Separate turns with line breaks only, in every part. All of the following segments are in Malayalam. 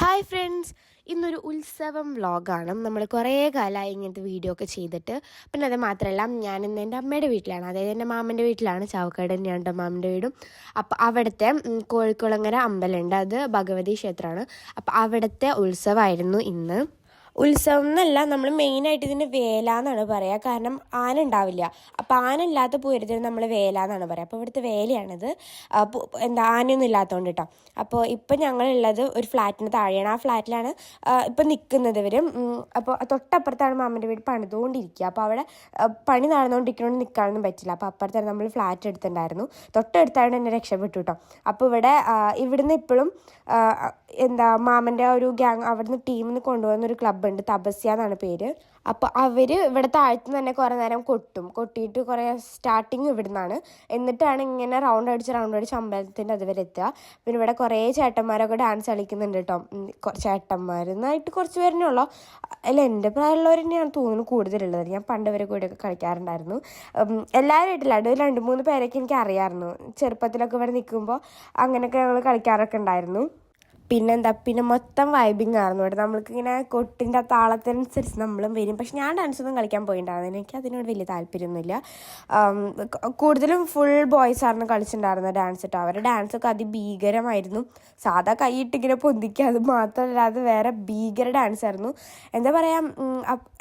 Hi friends. ഇന്നൊരു ഉത്സവം വ്ളോഗാണ്. നമ്മൾ കുറേ കാലമായി ഇങ്ങനത്തെ വീഡിയോ ഒക്കെ ചെയ്തിട്ട്. പിന്നെ അത് മാത്രമല്ല ഞാൻ ഇന്ന് എന്റെ അമ്മയുടെ വീട്ടിലാണ്. അതായത് എന്റെ മാമന്റെ വീട്ടിലാണ്. ചാവക്കാട് തന്നെയാണ് എന്റെ മാമന്റെ വീടും. അപ്പോൾ അവിടുത്തെ കോഴിക്കുളങ്ങര അമ്പലമുണ്ട്. അത് ഭഗവതി ക്ഷേത്രമാണ്. അപ്പോൾ അവിടുത്തെ ഉത്സവമായിരുന്നു ഇന്ന്. ഉത്സവം എന്നല്ല നമ്മൾ മെയിനായിട്ട് ഇതിന് വേല എന്നാണ് പറയുക കാരണം ആന ഉണ്ടാവില്ല. അപ്പോൾ ആന ഇല്ലാത്ത പൂരത്തിന് നമ്മൾ വേല എന്നാണ് പറയുക അപ്പോൾ ഇവിടുത്തെ വേലയാണിത്. എന്താ ആനയൊന്നും ഇല്ലാത്തതുകൊണ്ട് കേട്ടോ അപ്പോൾ ഇപ്പം ഞങ്ങളുള്ളത് ഒരു ഫ്ലാറ്റിന് താഴെയാണ്. ആ ഫ്ലാറ്റിലാണ് ഇപ്പം നിൽക്കുന്നത് ഇവരും. അപ്പോൾ തൊട്ടപ്പുറത്താണ് മാമന്റെ വീട് പണിതുകൊണ്ടിരിക്കുക അപ്പോൾ അവിടെ പണി നടന്നുകൊണ്ടിരിക്കണമെന്ന് നിൽക്കാനൊന്നും പറ്റില്ല. അപ്പോൾ അപ്പുറത്താണ് നമ്മൾ ഫ്ലാറ്റ് എടുത്തിട്ടുണ്ടായിരുന്നു തൊട്ടടുത്താണ് എന്നെ രക്ഷപ്പെട്ടു കേട്ടോ അപ്പോൾ ഇവിടെ ഇവിടുന്ന് ഇപ്പോഴും എന്താ മാമന്റെ ഒരു ഗ്യാങ് അവിടുന്ന് ടീമിൽ നിന്ന് കൊണ്ടുപോകുന്ന ഒരു ക്ലബ്ബുണ്ട് തപസ്യ എന്നാണ് പേര്. അപ്പോൾ അവർ ഇവിടെ താഴ്ത്തു തന്നെ കുറേ നേരം കൊട്ടും. കൊട്ടിയിട്ട് കുറേ സ്റ്റാർട്ടിങ് ഇവിടുന്നാണ്. എന്നിട്ടാണ് ഇങ്ങനെ റൗണ്ട് അടിച്ച് റൗണ്ട് അടിച്ച് അമ്പലത്തിന്റെ അതുവരെ എത്തുക. പിന്നെ ഇവിടെ കുറേ ചേട്ടന്മാരൊക്കെ ഡാൻസ് കളിക്കുന്നുണ്ട് കേട്ടോ. ചേട്ടന്മാരെന്നായിട്ട് കുറച്ച് പേരിനെ ഉള്ളൂ. അല്ല എന്റെ പ്രായമുള്ളവർ തന്നെയാണ് തോന്നുന്നു കൂടുതലുള്ളത്. ഞാൻ പണ്ട് വരെ കൂടെയൊക്കെ കളിക്കാറുണ്ടായിരുന്നു. എല്ലാവരും ആയിട്ടില്ല. ഒരു രണ്ട് മൂന്ന് പേരൊക്കെ എനിക്ക് അറിയാമായിരുന്നു. ചെറുപ്പത്തിലൊക്കെ ഇവിടെ നിൽക്കുമ്പോൾ അങ്ങനെയൊക്കെ ഞങ്ങൾ കളിക്കാറൊക്കെ ഉണ്ടായിരുന്നു. പിന്നെന്താ പിന്നെ മൊത്തം വൈബിങ് ആയിരുന്നു ഇവിടെ. നമ്മൾക്ക് ഇങ്ങനെ കൊട്ടിന്റെ താളത്തിനനുസരിച്ച് നമ്മളും വരും. പക്ഷെ ഞാൻ ഡാൻസൊന്നും കളിക്കാൻ പോയിട്ടുണ്ടായിരുന്നു എനിക്ക് അതിനോട് വലിയ താല്പര്യമൊന്നുമില്ല. കൂടുതലും ഫുൾ ബോയ്സ് ആയിരുന്നു കളിച്ചിട്ടുണ്ടായിരുന്നത് ഡാൻസ് കേട്ടോ അവരുടെ ഡാൻസൊക്കെ അതിഭീകരമായിരുന്നു. സാധാ കൈയിട്ടിങ്ങനെ പൊന്തിക്കുക അത് മാത്രമല്ലാതെ വേറെ ഭീകര ഡാൻസ് ആയിരുന്നു. എന്താ പറയുക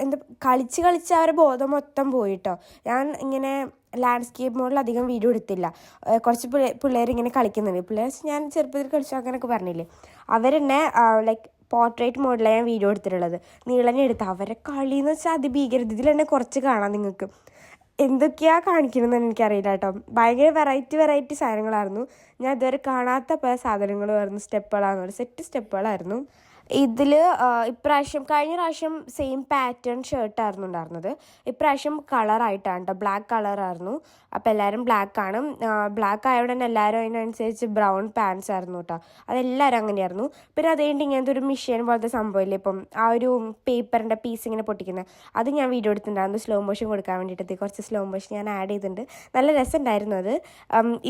എന്താ കളിച്ച് കളിച്ച് അവരുടെ ബോധം മൊത്തം പോയിട്ടോ. ഞാൻ ഇങ്ങനെ ലാൻഡ്സ്കേപ്പ് മോഡിൽ അധികം വീഡിയോ എടുത്തില്ല. കുറച്ച് പിള്ളേ പിള്ളേർ ഇങ്ങനെ കളിക്കുന്നുണ്ട് പിള്ളേർ ഞാൻ ചെറുപ്പത്തിൽ കളിച്ചു അങ്ങനെയൊക്കെ പറഞ്ഞില്ലേ? അവരെന്നെ ലൈക്ക് പോർട്രേറ്റ് മോഡിലാണ് ഞാൻ വീഡിയോ എടുത്തിട്ടുള്ളത്. നീളനെ എടുത്ത്. അവരെ കളി എന്ന് വെച്ചാൽ അതിഭീകരത ഇതിൽ തന്നെ കുറച്ച് കാണാം നിങ്ങൾക്ക്. എന്തൊക്കെയാണ് കാണിക്കണമെന്ന് എനിക്കറിയില്ല കേട്ടോ. ഭയങ്കര വെറൈറ്റി വെറൈറ്റി സാധനങ്ങളായിരുന്നു. ഞാൻ ഇതുവരെ കാണാത്ത പല സാധനങ്ങളുമായിരുന്നു സ്റ്റെപ്പുകളായിരുന്നു സെറ്റ് സ്റ്റെപ്പുകളായിരുന്നു. ഇതിൽ ഇപ്രാവശ്യം കഴിഞ്ഞ പ്രാവശ്യം സെയിം പാറ്റേൺ ഷർട്ടായിരുന്നു ഉണ്ടായിരുന്നത്. ഇപ്രാവശ്യം കളറായിട്ടാണ് കേട്ടോ ബ്ലാക്ക് കളറായിരുന്നു അപ്പോൾ എല്ലാവരും ബ്ലാക്ക് ആണ്. ബ്ലാക്ക് ആയതുകൊണ്ട് തന്നെ എല്ലാവരും അതിനനുസരിച്ച് ബ്രൗൺ പാൻസ് ആയിരുന്നു കേട്ടോ അതെല്ലാവരും അങ്ങനെയായിരുന്നു. പിന്നെ അത് കഴിഞ്ഞിട്ട് ഇങ്ങനത്തെ ഒരു മിഷീൻ പോലത്തെ സംഭവമില്ലേ? ഇപ്പം ആ ഒരു പേപ്പറിന്റെ പീസ് ഇങ്ങനെ പൊട്ടിക്കുന്നത് അത് ഞാൻ വീഡിയോ എടുത്തിട്ടുണ്ടായിരുന്നു. സ്ലോ മോഷൻ കൊടുക്കാൻ വേണ്ടിയിട്ട് കുറച്ച് സ്ലോ മോഷൻ ഞാൻ ആഡ് ചെയ്തിട്ടുണ്ട്. നല്ല രസമുണ്ടായിരുന്നു അത്.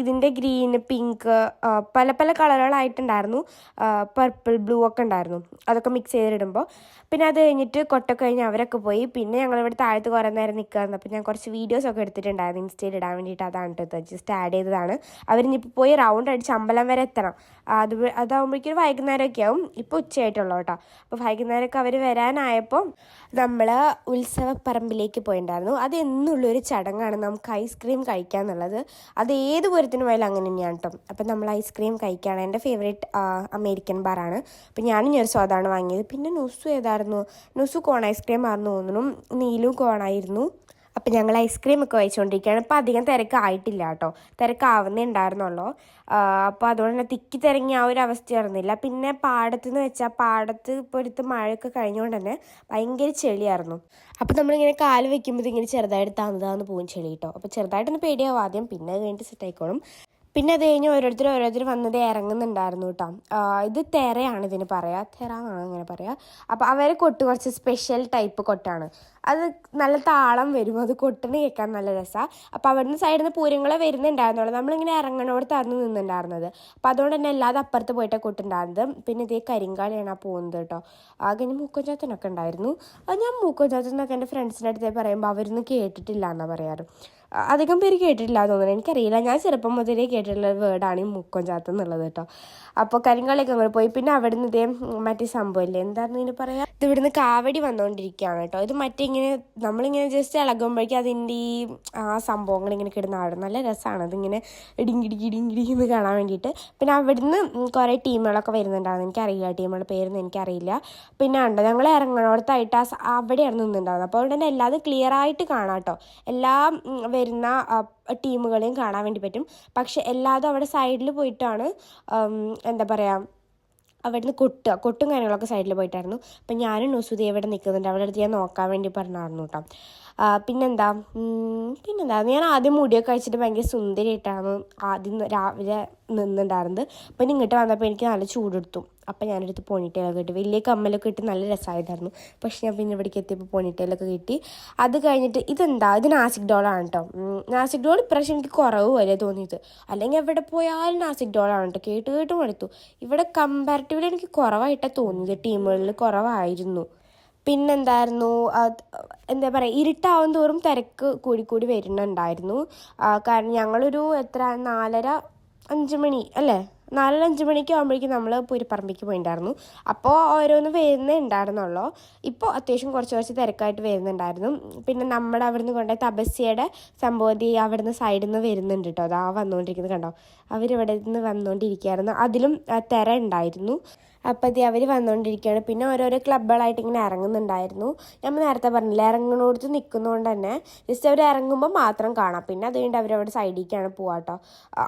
ഇതിന്റെ ഗ്രീൻ പിങ്ക് പല പല കളറുകളായിട്ടുണ്ടായിരുന്നു പർപ്പിൾ ബ്ലൂ ഒക്കെ ഉണ്ടായിരുന്നു. അതൊക്കെ മിക്സ് ചെയ്തിടുമ്പോൾ പിന്നെ അത് കഴിഞ്ഞിട്ട് കൊട്ടൊക്കെ കഴിഞ്ഞ് അവരൊക്കെ പോയി. പിന്നെ ഞങ്ങളിവിടെ താഴത്ത് കുറേ നേരം നിൽക്കുകയായിരുന്നു അപ്പോൾ ഞാൻ കുറച്ച് വീഡിയോസ് ഒക്കെ എടുത്തിട്ടുണ്ടായിരുന്നു. ഇൻസ്റ്റയിൽ ഇടാൻ വേണ്ടിയിട്ട് അതാണ് കേട്ടോ ജസ്റ്റ് ആഡ് ചെയ്തതാണ്. അവരിനിപ്പോൾ പോയി റൗണ്ട് അടിച്ച് അമ്പലം വരെ എത്തണം. അത് അതാകുമ്പോഴേക്കും വൈകുന്നേരമൊക്കെ ആവും. ഇപ്പോൾ ഉച്ചയായിട്ടുള്ളൂ കേട്ടോ അപ്പോൾ വൈകുന്നേരമൊക്കെ അവർ വരാനായപ്പോൾ നമ്മൾ ഉത്സവപ്പറമ്പിലേക്ക് പോയിട്ടുണ്ടായിരുന്നു അത് എന്നുള്ളൊരു ചടങ്ങാണ് നമുക്ക് ഐസ്ക്രീം കഴിക്കുക എന്നുള്ളത് അത് ഏത് പൂരത്തിന് പോയാലും അങ്ങനെ തന്നെയാണ് കേട്ടോ അപ്പം നമ്മൾ ഐസ്ക്രീം കഴിക്കുകയാണ് എന്റെ ഫേവറേറ്റ് അമേരിക്കൻ ബാറാണ് അപ്പം ഞാനും ഞാൻ സ്വാദാണ് വാങ്ങിയത്. പിന്നെ നുസു ഏതായിരുന്നു? നുസു കോൺ ഐസ്ക്രീം ആയിരുന്നു തോന്നുന്നു. നീലു കോണായിരുന്നു അപ്പം ഞങ്ങൾ ഐസ്ക്രീം ഒക്കെ കഴിച്ചുകൊണ്ടിരിക്കുകയാണ് അപ്പോൾ അധികം തിരക്കായിട്ടില്ല കേട്ടോ. തിരക്കാവുന്നേ ഉണ്ടായിരുന്നുള്ളൂ. അപ്പോൾ അതുകൊണ്ട് തന്നെ തിക്കി തിരങ്ങി ആ ഒരു അവസ്ഥയായിരുന്നില്ല പിന്നെ പാടത്തെന്ന് വെച്ചാൽ പാടത്ത് ഇപ്പോൾ എടുത്ത് മഴയൊക്കെ കഴിഞ്ഞുകൊണ്ട് തന്നെ ഭയങ്കര ചെളിയായിരുന്നു. അപ്പോൾ നമ്മളിങ്ങനെ കാൽ വെക്കുമ്പോൾ ഇങ്ങനെ ചെറുതായിട്ട് താന്നതാന്ന് പോകും ചെളി കേട്ടോ. അപ്പോൾ ചെറുതായിട്ടൊന്ന് പേടിയാവും. ആദ്യം പിന്നെ കഴിഞ്ഞിട്ട് സെറ്റ് ആയിക്കോളും. പിന്നെ അത് കഴിഞ്ഞ് ഓരോരുത്തർ ഓരോരുത്തർ വന്നത് ഇറങ്ങുന്നുണ്ടായിരുന്നു കേട്ടോ. ഇത് തെരയാണ് ഇതിന് പറയാ. തെറ എന്നാണ് അങ്ങനെ പറയാ. അപ്പോൾ അവരെ കൊട്ട് കുറച്ച് സ്പെഷ്യൽ ടൈപ്പ് കൊട്ടാണ്. അത് നല്ല താളം വരും. അത് കൊട്ടിന് കേൾക്കാൻ നല്ല രസമാണ് അപ്പോൾ അവിടുന്ന് സൈഡിൽ നിന്ന് പൂരങ്ങളെ വരുന്നുണ്ടായിരുന്നുള്ളൂ. നമ്മളിങ്ങനെ ഇറങ്ങണോടത്തായിരുന്നു നിന്നുണ്ടായിരുന്നത് അപ്പോൾ അതുകൊണ്ട് തന്നെ അല്ലാതെ അപ്പുറത്ത് പോയിട്ടാണ് കൊട്ടുണ്ടായിരുന്നത്. പിന്നെ ഇതേ കരിങ്കാളിയാണ് ആ പോകുന്നത് കേട്ടോ. ആകെ ഞാൻ ഉണ്ടായിരുന്നു. അത് ഞാൻ മൂക്കഞ്ചാത്തനൊക്കെ എന്റെ ഫ്രണ്ട്സിന്റെ അടുത്ത് പറയുമ്പോൾ അവരൊന്നും കേട്ടിട്ടില്ല എന്നാണ് പറയാറ്. അധികം പേര് കേട്ടിട്ടില്ല തോന്നുന്നു. എനിക്കറിയില്ല. ഞാൻ ചെറുപ്പം മുതലേ കേട്ടിട്ടുള്ള വേർഡാണ് ഈ മുക്കൊഞ്ചാത്തം എന്നുള്ളത് കേട്ടോ. അപ്പോൾ കരിങ്കളിയൊക്കെ അങ്ങനെ പോയി. പിന്നെ അവിടുന്ന് ഇതേ മറ്റേ സംഭവമില്ലേ? എന്താണെന്ന് ഇതിന് പറയാ? ഇത് ഇവിടുന്ന് കാവടി വന്നുകൊണ്ടിരിക്കുകയാണ് കേട്ടോ. ഇത് മറ്റേ ഇങ്ങനെ നമ്മളിങ്ങനെ ജസ്റ്റ് ഇളകുമ്പോഴേക്കും അതിന്റെ ഈ ആ സംഭവങ്ങൾ ഇങ്ങനെ കിടന്ന് ആടും നല്ല രസമാണ് അതിങ്ങനെ ഇടിങ്കിടിക്കി ഇടിങ്കിടി എന്ന് കാണാൻ വേണ്ടിയിട്ട്. പിന്നെ അവിടുന്ന് കുറേ ടീമുകളൊക്കെ വരുന്നുണ്ടായിരുന്നു. എനിക്കറിയില്ല ടീമുകളുടെ പേരൊന്നും എനിക്കറിയില്ല. പിന്നെ ഉണ്ടോ ഞങ്ങൾ ഇറങ്ങണോടത്തായിട്ട് ആ അവിടെയാണ് നിന്നുണ്ടായിരുന്നത് അപ്പോൾ അവിടെ തന്നെ എല്ലാതും ക്ലിയർ ആയിട്ട് കാണാം കേട്ടോ. എല്ലാ വരുന്ന ടീമുകളെയും കാണാൻ വേണ്ടി പറ്റും. പക്ഷെ എല്ലാതും അവിടെ സൈഡിൽ പോയിട്ടാണ് എന്താ പറയുക അവിടുന്ന് കൊട്ടുക. കൊട്ടും കാര്യങ്ങളൊക്കെ സൈഡിൽ പോയിട്ടായിരുന്നു. അപ്പം ഞാനും നുസുദി ഇവിടെ നിൽക്കുന്നുണ്ട്. അവിടെ അടുത്ത് ഞാൻ നോക്കാൻ വേണ്ടി പറഞ്ഞായിരുന്നു കേട്ടോ. പിന്നെന്താ? പിന്നെന്താ? ഞാൻ ആദ്യം മുടിയൊക്കെ കഴിച്ചിട്ട് ഭയങ്കര സുന്ദരിയായിട്ടാണ് ആദ്യം രാവിലെ നിന്നുണ്ടായിരുന്നത്. അപ്പം ഇങ്ങോട്ട് വന്നപ്പോൾ എനിക്ക് നല്ല ചൂടെടുത്തു. അപ്പം ഞാനെടുത്ത് പോണിറ്റെയിലൊക്കെ ഇട്ട് വലിയ കമ്മലൊക്കെ ഇട്ട് നല്ല രസമായതായിരുന്നു പക്ഷെ ഞാൻ പിന്നെ ഇവിടേക്ക് എത്തിയപ്പോൾ പോണിറ്റെയിലൊക്കെ കിട്ടി. അത് കഴിഞ്ഞിട്ട് ഇതെന്താ? ഇത് നാസിക് ഡോളാണ് കേട്ടോ നാസിക് ഡോൾ ഇപ്രാവശ്യം എനിക്ക് കുറവ് പോലെ തോന്നിയത്. അല്ലെങ്കിൽ എവിടെ പോയാലും നാസിക് ഡോളാണ് കേട്ടോ കേട്ട് കേട്ട് മടുത്തു. ഇവിടെ കമ്പാരിറ്റീവ്ലി എനിക്ക് കുറവായിട്ടാണ് തോന്നിയത്. ടീമുകളിൽ കുറവായിരുന്നു. പിന്നെന്തായിരുന്നു? എന്താ പറയുക ഇരുട്ടാവും തോറും തിരക്ക് കൂടി കൂടി വരുന്നുണ്ടായിരുന്നു. കാരണം ഞങ്ങളൊരു എത്ര? നാലര അഞ്ച് മണി അല്ലേ? നാലര അഞ്ച് മണിക്ക് ആകുമ്പോഴേക്കും നമ്മൾ പൂരിപ്പറമ്പിക്ക് പോയിട്ടുണ്ടായിരുന്നു അപ്പോൾ ഓരോന്ന് വരുന്നേ ഉണ്ടായിരുന്നുള്ളൂ ഇപ്പോൾ അത്യാവശ്യം കുറച്ച് കുറച്ച് തിരക്കായിട്ട് വരുന്നുണ്ടായിരുന്നു. പിന്നെ നമ്മുടെ അവിടുന്ന് കൊണ്ട തപസ്യയുടെ സംഭവതി അവിടുന്ന് സൈഡിൽ നിന്ന് വരുന്നുണ്ട് കേട്ടോ അതാ വന്നുകൊണ്ടിരിക്കുന്നത് കണ്ടോ? അവരിവിടെ നിന്ന് വന്നുകൊണ്ടിരിക്കുകയായിരുന്നു അതിലും തിര ഉണ്ടായിരുന്നു അപ്പോൾ ഇത് അവർ വന്നുകൊണ്ടിരിക്കുകയാണ് പിന്നെ ഓരോരോ ക്ലബ്ബുകളായിട്ട് ഇങ്ങനെ ഇറങ്ങുന്നുണ്ടായിരുന്നു. നമ്മൾ നേരത്തെ പറഞ്ഞില്ല ഇറങ്ങുന്നിടത്ത് നിൽക്കുന്നതുകൊണ്ട് തന്നെ ജസ്റ്റ് അവർ ഇറങ്ങുമ്പോൾ മാത്രം കാണാം. പിന്നെ അത് കഴിഞ്ഞിട്ട് അവരവിടെ സൈഡിലേക്കാണ് പോവാട്ടോ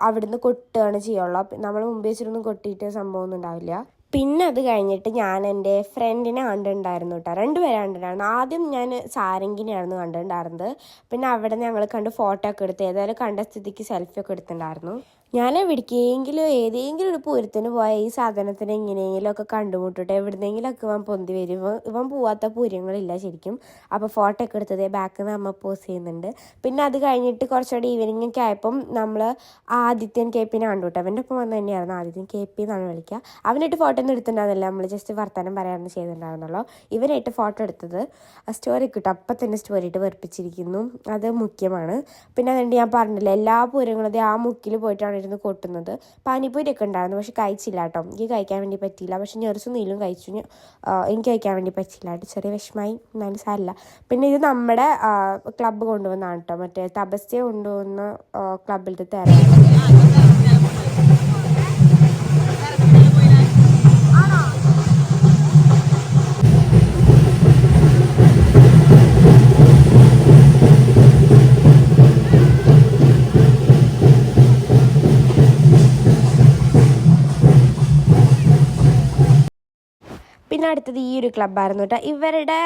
അവിടുന്ന് കൊട്ടുകയാണ് ചെയ്യുള്ളൂ. നമ്മൾ മുമ്പ് വെച്ചിട്ടൊന്നും കൊട്ടിയിട്ട് സംഭവമൊന്നും ഉണ്ടാവില്ല. പിന്നെ അത് കഴിഞ്ഞിട്ട് ഞാൻ എന്റെ ഫ്രണ്ടിനെ കണ്ടിട്ടുണ്ടായിരുന്നു കേട്ടോ രണ്ടുപേരെ കണ്ടിട്ടുണ്ടായിരുന്നു. ആദ്യം ഞാൻ സാരംഗിനെയായിരുന്നു കണ്ടിട്ടുണ്ടായിരുന്നത്. പിന്നെ അവിടെ ഞങ്ങൾ കണ്ട് ഫോട്ടോ ഒക്കെ എടുത്ത് ഏതായാലും കണ്ട സ്ഥിതിക്ക് സെൽഫി ഒക്കെ എടുത്തിട്ടുണ്ടായിരുന്നു. ഞാൻ എവിടേക്കെങ്കിലും ഏതെങ്കിലും ഒരു പൂരത്തിന് പോയ ഈ സാധനത്തിന് എങ്ങനെയെങ്കിലും ഒക്കെ കണ്ടുമുട്ടിട്ട് എവിടുന്നെങ്കിലും ഒക്കെ ഇവൻ പൊന്തി വരും. ഇവൻ ഇവൻ പോവാത്ത പൂരങ്ങളില്ല ശരിക്കും. അപ്പോൾ ഫോട്ടോ ഒക്കെ എടുത്തത് ബാക്കിൽ നിന്ന് അമ്മ പോസ് ചെയ്യുന്നുണ്ട്. പിന്നെ അത് കഴിഞ്ഞിട്ട് കുറച്ചുകൂടി ഈവനിങ് ഒക്കെ ആയപ്പം നമ്മൾ ആദിത്യൻ കെ പിന്നെ കണ്ടു കേട്ടോ അവന്റെ ഒപ്പം വന്ന് തന്നെയായിരുന്നു. ആദിത്യൻ കെ പി എന്നാണ് വിളിക്കുക. അവനായിട്ട് ഫോട്ടോ ഒന്നും എടുത്തിട്ടുണ്ടായിരുന്നില്ല. നമ്മൾ ജസ്റ്റ് വർത്തമാനം പറയാമെന്ന് ചെയ്തിട്ടുണ്ടായിരുന്നുള്ളൂ ഇവനായിട്ട് ഫോട്ടോ എടുത്തത് സ്റ്റോറി കിട്ടും അപ്പം തന്നെ സ്റ്റോറി ഇട്ട് വെറുപ്പിച്ചിരിക്കുന്നു. അത് മുഖ്യമാണ്. പിന്നെ അതുകൊണ്ട് ഞാൻ പറഞ്ഞില്ല? എല്ലാ പൂരങ്ങളും ആ മുക്കിൽ പോയിട്ടാണ് ഇരുന്ന് കൊട്ടുന്നത്. പാനിപ്പൂരിയൊക്കെ ഉണ്ടായിരുന്നു പക്ഷെ കഴിച്ചില്ല കേട്ടോ. എനിക്ക് കഴിക്കാൻ വേണ്ടി പറ്റിയില്ല. പക്ഷെ ഞെറിച്ചും നീലും കഴിച്ചു. എനിക്ക് കഴിക്കാൻ വേണ്ടി പറ്റിയില്ല കേട്ടോ. ചെറിയ വിഷമായി എന്നാലും സാരില്ല പിന്നെ ഇത് നമ്മുടെ ക്ലബ്ബ് കൊണ്ടുവന്നാണ് കേട്ടോ. മറ്റേ തപസ്യ കൊണ്ടുവന്ന ക്ലബിലത്തെ തരാം. പിന്നെ അടുത്തത് ഈ ഒരു ക്ലബ്ബായിരുന്നു കേട്ടോ. ഇവരുടെ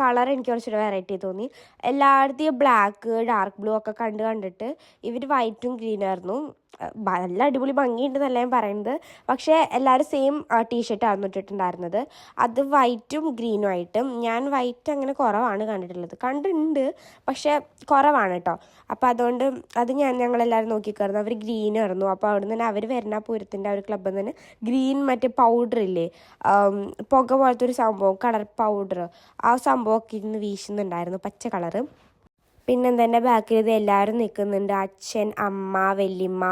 കളർ എനിക്ക് കുറച്ചുകൂടെ വെറൈറ്റി തോന്നി. എല്ലായിടത്തും ബ്ലാക്ക് ഡാർക്ക് ബ്ലൂ ഒക്കെ കണ്ട് കണ്ടിട്ട് ഇവർ വൈറ്റും ഗ്രീനും ആയിരുന്നു. ആ, ബ- നല്ല അടിപൊളി ഭംഗിയുണ്ടെന്നല്ല ഞാൻ പറയുന്നത് പക്ഷേ എല്ലാവരും സെയിം ടീഷർട്ടായിരുന്നു ഇട്ടിട്ടുണ്ടായിരുന്നത്. അത് വൈറ്റും ഗ്രീനും ആയിട്ടും. ഞാൻ വൈറ്റ് അങ്ങനെ കുറവാണ് കണ്ടിട്ടുള്ളത്. കണ്ടിട്ടുണ്ട് പക്ഷേ കുറവാണ് കേട്ടോ അപ്പോൾ അതുകൊണ്ട് അത് ഞാൻ ഞങ്ങളെല്ലാവരും നോക്കിക്കായിരുന്നു അവർ ഗ്രീൻ ആയിരുന്നു. അപ്പോൾ അവിടെ നിന്ന് അവർ വരുന്ന പൂരത്തിന്റെ ആ ഒരു ക്ലബ്ബിൽ നിന്ന് ഗ്രീൻ മറ്റേ പൗഡർ ഇല്ലേ പുക പോലത്തെ ഒരു സംഭവം കളർ പൗഡർ ആ സംഭവമൊക്കെ ഇരുന്ന് വീശുന്നുണ്ടായിരുന്നു പച്ച കളറ് പിന്നെന്താ എന്റെ ബാക്കിൽ ഇത് എല്ലാവരും നിൽക്കുന്നുണ്ട്. അച്ഛൻ അമ്മ വല്യമ്മ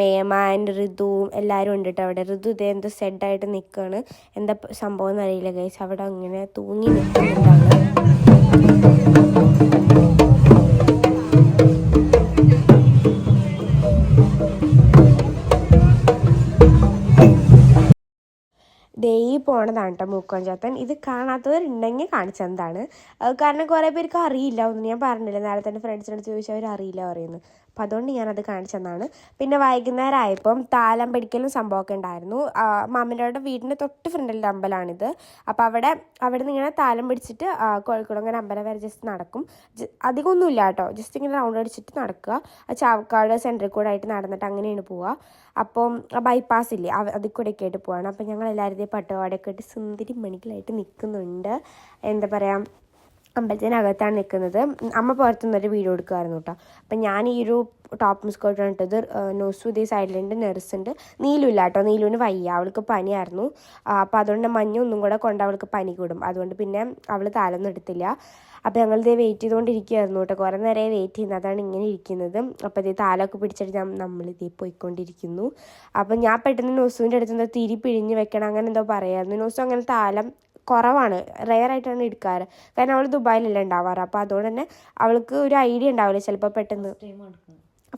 മേമ ആൻഡ് ഋതു എല്ലാവരും ഉണ്ട് കേട്ടോ അവിടെ. ഋതു ഇതേ എന്തോ സെഡായിട്ട് നിൽക്കുകയാണ് എന്താ സംഭവം എന്നറിയില്ല ഗൈസ് അവിടെ അങ്ങനെ തൂങ്ങി നിൽക്കുന്നുണ്ടാണ് ദേ പോണതാണ് കേട്ടോ മൂക്കോഞ്ചാത്തൻ ഇത് കാണാത്തവരുണ്ടെങ്കിൽ കാണിച്ചെന്താണ് അത് കാരണം കുറേ പേർക്ക് അറിയില്ല. ഒന്നും ഞാൻ പറഞ്ഞില്ല. നേരത്തെ എന്റെ ഫ്രണ്ട്സിനടുത്ത് ചോദിച്ചാൽ അവർ അറിയില്ല പറയുന്നു. അപ്പം അതുകൊണ്ട് ഞാനത് കാണിച്ചെന്നാണ് പിന്നെ വൈകുന്നേരം ആയപ്പം താലം പിടിക്കലും സംഭവമൊക്കെ ഉണ്ടായിരുന്നു. മാമന്റെ വീടിന്റെ തൊട്ട് ഫ്രണ്ടിലെ അമ്പലമാണിത് അപ്പോൾ അവിടെ അവിടെ നിന്ന് ഇങ്ങനെ താലം പിടിച്ചിട്ട് കോഴിക്കോട് അമ്പലം വരെ ജസ്റ്റ് നടക്കും. അധികമൊന്നുമില്ല കേട്ടോ. ജസ്റ്റ് ഇങ്ങനെ റൗണ്ട് അടിച്ചിട്ട് നടക്കുക. ആ ചാവക്കാട് സെന്ററിൽ കൂടെ ആയിട്ട് നടന്നിട്ട് അങ്ങനെയാണ് പോവുക. അപ്പം ബൈപ്പാസ് ഇല്ലേ അതിൽ കൂടെയൊക്കെ ആയിട്ട് പോവാണ്. അപ്പം ഞങ്ങൾ എല്ലാവരുടെയും പട്ടുപാടൊക്കെ ആയിട്ട് സുന്ദരി മണികളായിട്ട് നിൽക്കുന്നുണ്ട്. എന്താ പറയുക അമ്പലത്തിനകത്താണ് നിൽക്കുന്നത്. അമ്മ പുറത്തുനിന്നൊരു വീഡിയോ എടുക്കുമായിരുന്നു കേട്ടോ അപ്പം ഞാൻ ഈ ഒരു ടോപ്പും സ്കേർട്ടും ഇട്ടത് നോസു ഇതേ സൈഡിലുണ്ട് നെർസുണ്ട് നീലുമില്ല കേട്ടോ നീലുവിന് വയ്യ. അവൾക്ക് പനിയായിരുന്നു. അപ്പോൾ അതുകൊണ്ട് മഞ്ഞൊന്നും കൂടെ കൊണ്ട് അവൾക്ക് പനി കൂടും. അതുകൊണ്ട് പിന്നെ അവൾ താലൊന്നും എടുത്തില്ല. അപ്പോൾ ഞങ്ങൾ ഇതേ വെയിറ്റ് ചെയ്തുകൊണ്ടിരിക്കുകയായിരുന്നു കേട്ടോ കുറേ നേരം വെയിറ്റ് ചെയ്യുന്നത് അതാണ് ഇങ്ങനെ ഇരിക്കുന്നത്. അപ്പോൾ ഇതേ താലൊക്കെ പിടിച്ചിട്ട് നമ്മളിതേ പോയിക്കൊണ്ടിരിക്കുന്നു. അപ്പം ഞാൻ പെട്ടെന്ന് നോസുവിന്റെ അടുത്ത് എന്തോ തിരി പിഴിഞ്ഞ് വെക്കണം. അങ്ങനെ എന്തോ പറയായിരുന്നു. നോസു അങ്ങനെ താലം കുറവാണ്. റെയർ ആയിട്ടാണ് എടുക്കാറ്. കാരണം അവൾ ദുബായിലല്ല ഉണ്ടാവാറ്. അപ്പോൾ അതുകൊണ്ട് തന്നെ അവൾക്ക് ഒരു ഐഡിയ ഉണ്ടാവില്ല ചിലപ്പോൾ പെട്ടെന്ന്?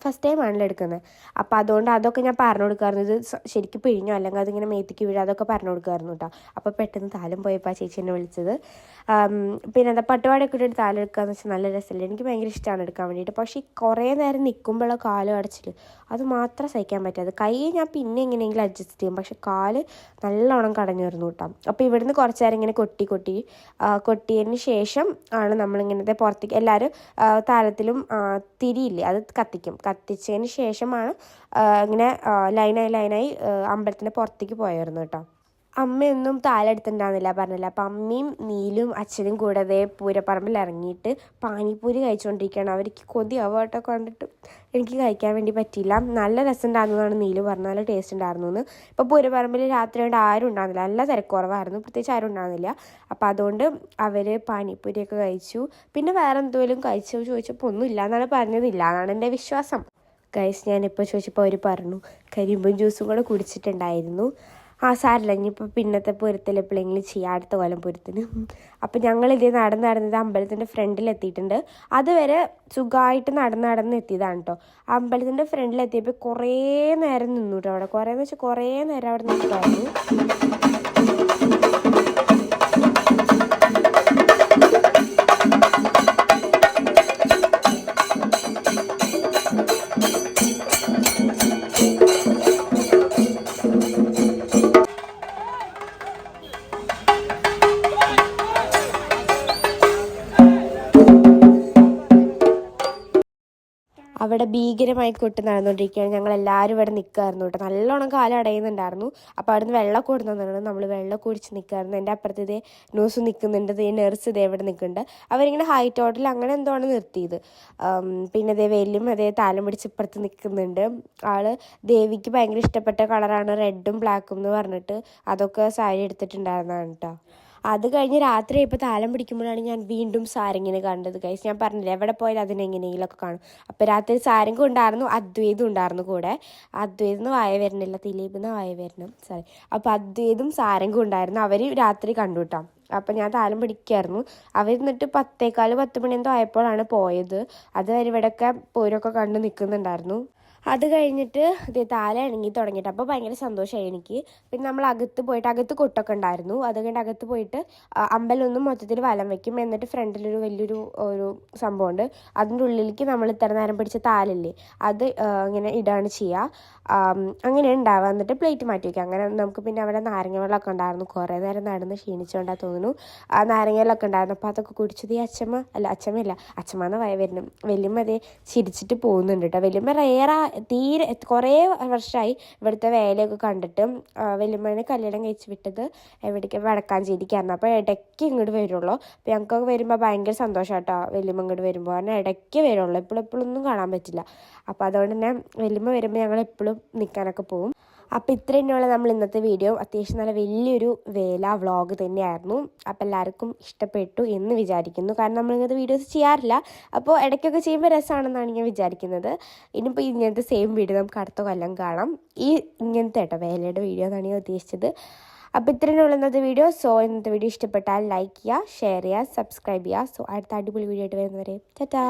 ഫസ്റ്റ് ടൈം ആണല്ലോ എടുക്കുന്നത് അപ്പോൾ അതുകൊണ്ട് അതൊക്കെ ഞാൻ പറഞ്ഞു കൊടുക്കാറുണ്ട് ഇത് ശരിക്ക് പിഴിഞ്ഞോ അല്ലെങ്കിൽ അതിങ്ങനെ മേത്തിക്ക് വീഴുക അതൊക്കെ പറഞ്ഞു കൊടുക്കാറുണ്ട് കേട്ടോ അപ്പോൾ പെട്ടെന്ന് താലം പോയപ്പോൾ ആ ചേച്ചി എന്നെ വിളിച്ചത്. പിന്നെ എന്താ പട്ടുപാടൊക്കെ ഇട്ടിട്ട് താലം എടുക്കാന്ന് വെച്ചാൽ നല്ല രസമല്ലേ എനിക്ക് ഭയങ്കര ഇഷ്ടമാണ് എടുക്കാൻ വേണ്ടിയിട്ട്. പക്ഷേ ഈ കുറേ നേരം നിൽക്കുമ്പോഴോ കാലം അടച്ചിൽ അത് മാത്രം സഹിക്കാൻ പറ്റാതെ കൈ ഞാൻ പിന്നെ എങ്ങനെയെങ്കിലും അഡ്ജസ്റ്റ് ചെയ്യും. പക്ഷെ കാൽ നല്ലോണം കടഞ്ഞു വരുന്നു കേട്ടോ അപ്പോൾ ഇവിടുന്ന് കുറച്ച് നേരം ഇങ്ങനെ കൊട്ടി കൊട്ടി കൊട്ടിയതിന് ശേഷം ആണ് നമ്മളിങ്ങനത്തെ പുറത്തേക്ക് എല്ലാവരും താലത്തിലും തിരിയില്ലേ? അത് കത്തിക്കും. കത്തിച്ചതിന് ശേഷമാണ് ഇങ്ങനെ ലൈനായി ലൈനായി അമ്പലത്തിന്റെ പുറത്തേക്ക് പോയായിരുന്നു കേട്ടോ. അമ്മയൊന്നും താലെടുത്തിട്ടുണ്ടായിരുന്നില്ല പറഞ്ഞില്ല? അപ്പം അമ്മയും നീലും അച്ഛനും കൂടാതെ പൂരപ്പറമ്പിൽ ഇറങ്ങിയിട്ട് പാനിപ്പൂരി കഴിച്ചുകൊണ്ടിരിക്കുകയാണ് അവർക്ക് കൊതി കേട്ടോ കണ്ടിട്ട്. എനിക്ക് കഴിക്കാൻ വേണ്ടി പറ്റിയില്ല. നല്ല രസം ഉണ്ടായിരുന്നതാണ് നീൽ പറഞ്ഞത്. നല്ല ടേസ്റ്റ് ഉണ്ടായിരുന്നു എന്ന്. ഇപ്പോൾ പൂരപ്പറമ്പിൽ രാത്രി കൊണ്ട് ആരും ഉണ്ടാകുന്നില്ല നല്ല തിരക്കുറവായിരുന്നു. പ്രത്യേകിച്ച് ആരും ഉണ്ടാകുന്നില്ല അപ്പോൾ അതുകൊണ്ട് അവർ പാനിപ്പൂരിയൊക്കെ കഴിച്ചു. പിന്നെ വേറെ എന്തെങ്കിലും കഴിച്ചോ ചോദിച്ചപ്പോൾ ഒന്നും ഇല്ല എന്നാണ് പറഞ്ഞതില്ല എന്നാണ് എന്റെ വിശ്വാസം. ഗൈസ് ഞാനിപ്പോൾ ചോദിച്ചപ്പോൾ അവർ പറഞ്ഞു കരിമ്പും ജ്യൂസും കൂടെ കുടിച്ചിട്ടുണ്ടായിരുന്നു. ആ സാരില്ല ഇനിയിപ്പോൾ പിന്നത്തെ പൊരുത്തൽ എപ്പോഴെങ്കിലും ചെയ്യാം അടുത്ത കൊല്ലം പൊരുത്തിന്. അപ്പം ഞങ്ങളിത് നടന്ന് നടന്നത് അമ്പലത്തിന്റെ ഫ്രണ്ടിൽ എത്തിയിട്ടുണ്ട്. അതുവരെ സുഖമായിട്ട് നടന്ന് നടന്ന് എത്തിയതാണ് കേട്ടോ അമ്പലത്തിന്റെ ഫ്രണ്ടിലെത്തിയപ്പോൾ കുറേ നേരം നിന്നു കേട്ടോ അവിടെ. കുറേ എന്ന് വെച്ചാൽ കുറേ നേരം അവിടെ നിൽക്കുമായിരുന്നു അവിടെ ഭീകരമായി കൊട്ട് നടന്നുകൊണ്ടിരിക്കുകയാണ്. ഞങ്ങൾ എല്ലാവരും ഇവിടെ നിൽക്കുമായിരുന്നു കേട്ടോ. നല്ലോണം കാലം അടയുന്നുണ്ടായിരുന്നു. അപ്പോൾ അവിടെ നിന്ന് വെള്ളം കൊടുക്കുന്നുണ്ടായിരുന്നു നമ്മൾ വെള്ളം കുടിച്ച് നിൽക്കുമായിരുന്നു എന്റെ അപ്പുറത്ത് ഇതേ ന്യൂസ് നിൽക്കുന്നുണ്ട് ഇതേ നഴ്സ് ഇതേ ഇവിടെ നിൽക്കുന്നുണ്ട് അവരിങ്ങനെ ഹൈറ്റ് ഹോട്ടൽ അങ്ങനെ എന്തോ ആണ് നിർത്തിയത് പിന്നെ ഇതേ വെല്ലും അതേ താലം പിടിച്ച് ഇപ്പുറത്ത് നിൽക്കുന്നുണ്ട് ആൾ ദേവിക്ക് ഭയങ്കര ഇഷ്ടപ്പെട്ട കളറാണ് റെഡും ബ്ലാക്കും എന്ന് പറഞ്ഞിട്ട് അതൊക്കെ സാരി എടുത്തിട്ടുണ്ടായിരുന്നതാണ് കേട്ടോ. അത് കഴിഞ്ഞ് രാത്രി ഇപ്പോൾ താലം പിടിക്കുമ്പോഴാണ് ഞാൻ വീണ്ടും സാരംഗിനെ കണ്ടത് ഗൈസ് ഞാൻ പറഞ്ഞില്ല എവിടെ പോയാലും അതിനെങ്ങനെയെങ്കിലുമൊക്കെ കാണും. അപ്പോൾ രാത്രി സാരംഗ് ഉണ്ടായിരുന്നു അദ്വൈതും ഉണ്ടായിരുന്നു കൂടെ. അദ്വൈതം വായ വരണില്ല ദിലീപ് എന്ന് വായ വരണം. സോറി അപ്പോൾ അദ്വൈതും സാരംഗം ഉണ്ടായിരുന്നു. അവർ രാത്രി കണ്ടു അപ്പം ഞാൻ താലം പിടിക്കായിരുന്നു. അവർ എന്നിട്ട് പത്തേക്കാൽ പത്ത് മണി എന്തോ ആയപ്പോഴാണ് പോയത്. അതുവരെ ഇവിടെയൊക്കെ പോരൊക്കെ കണ്ട് നിൽക്കുന്നുണ്ടായിരുന്നു അത് കഴിഞ്ഞിട്ട് ഇത് താല ഇണങ്ങി തുടങ്ങിയിട്ട്. അപ്പോൾ ഭയങ്കര സന്തോഷമായി എനിക്ക്. പിന്നെ നമ്മൾ അകത്ത് പോയിട്ട് അകത്ത് കൊട്ടൊക്കെ ഉണ്ടായിരുന്നു അത് കഴിഞ്ഞിട്ട് അകത്ത് പോയിട്ട് അമ്പലൊന്നും അമ്പലം മൊത്തത്തിൽ വലം വെക്കും എന്നിട്ട് ഫ്രണ്ടിലൊരു വലിയൊരു ഒരു സംഭവമുണ്ട് അതിന്റെ ഉള്ളിലേക്ക് നമ്മൾ ഇത്ര നേരം പിടിച്ച താലല്ലേ അത് ഇങ്ങനെ ഇടാണ് ചെയ്യുക അങ്ങനെ ഉണ്ടാവുക എന്നിട്ട് പ്ലേറ്റ് മാറ്റി വയ്ക്കുക അങ്ങനെ നമുക്ക് പിന്നെ അവിടെ നാരങ്ങ വെള്ളമൊക്കെ ഉണ്ടായിരുന്നു കുറേ നേരം നടന്ന് ക്ഷീണിച്ചുകൊണ്ടാ തോന്നുന്നു. ആ നാരങ്ങ വെള്ളമൊക്കെ ഉണ്ടായിരുന്നു അപ്പോൾ അതൊക്കെ കുടിച്ചത് ഈ അച്ഛമ്മ അല്ല അച്ഛമ്മയല്ല അച്ഛമ്മ എന്ന വരുന്നു. വലിയമ്മ അതേ ചിരിച്ചിട്ട് പോകുന്നുണ്ട് കേട്ടോ. വലിയമ്മ റേറാ തീരെ കുറേ വർഷമായി ഇവിടുത്തെ വേലയൊക്കെ കണ്ടിട്ട് വലിയമ്മേനെ കല്യാണം കഴിച്ച് വിട്ടത് എവിടേക്ക്? വടക്കാഞ്ചേരിക്കായിരുന്നു. അപ്പോൾ ഇടയ്ക്ക് ഇങ്ങോട്ട് വരുള്ളൂ. അപ്പോൾ ഞങ്ങൾക്കൊക്കെ വരുമ്പോൾ ഭയങ്കര സന്തോഷം കേട്ടോ വലിയമ്മ ഇങ്ങോട്ട് വരുമ്പോൾ കാരണം ഇടയ്ക്ക് വരുള്ളൂ. എപ്പോഴും എപ്പോഴൊന്നും കാണാൻ പറ്റില്ല. അപ്പോൾ അതുകൊണ്ട് തന്നെ വലിയമ്മ വരുമ്പോൾ ഞങ്ങൾ എപ്പോഴും നിൽക്കാനൊക്കെ പോകും അപ്പോൾ ഇത്ര തന്നെയുള്ള നമ്മൾ ഇന്നത്തെ വീഡിയോ അത്യാവശ്യം നല്ല വലിയൊരു വേല വ്ളോഗ് തന്നെയായിരുന്നു. അപ്പോൾ എല്ലാവർക്കും ഇഷ്ടപ്പെട്ടു എന്ന് വിചാരിക്കുന്നു. കാരണം നമ്മൾ ഇങ്ങനത്തെ വീഡിയോസ് ചെയ്യാറില്ല. അപ്പോൾ ഇടയ്ക്കൊക്കെ ചെയ്യുമ്പോൾ രസമാണെന്നാണ് ഞാൻ വിചാരിക്കുന്നത്. ഇനിയിപ്പോൾ ഇങ്ങനത്തെ സെയിം വീഡിയോ നമുക്ക് അടുത്ത കൊല്ലം കാണാം. ഈ ഇങ്ങനത്തെ കേട്ടോ വേലയുടെ വീഡിയോ എന്നാണ് ഞാൻ ഉദ്ദേശിച്ചത്. അപ്പോൾ ഇത്രയുള്ള ഇന്നത്തെ വീഡിയോ സോ ഇന്നത്തെ വീഡിയോ ഇഷ്ടപ്പെട്ടാൽ ലൈക്ക് ചെയ്യുക ഷെയർ ചെയ്യുക സബ്സ്ക്രൈബ് ചെയ്യുക. സോ അടുത്ത അടിപൊളി വീഡിയോ ആയിട്ട് വരുന്നവരെ. ടാറ്റാ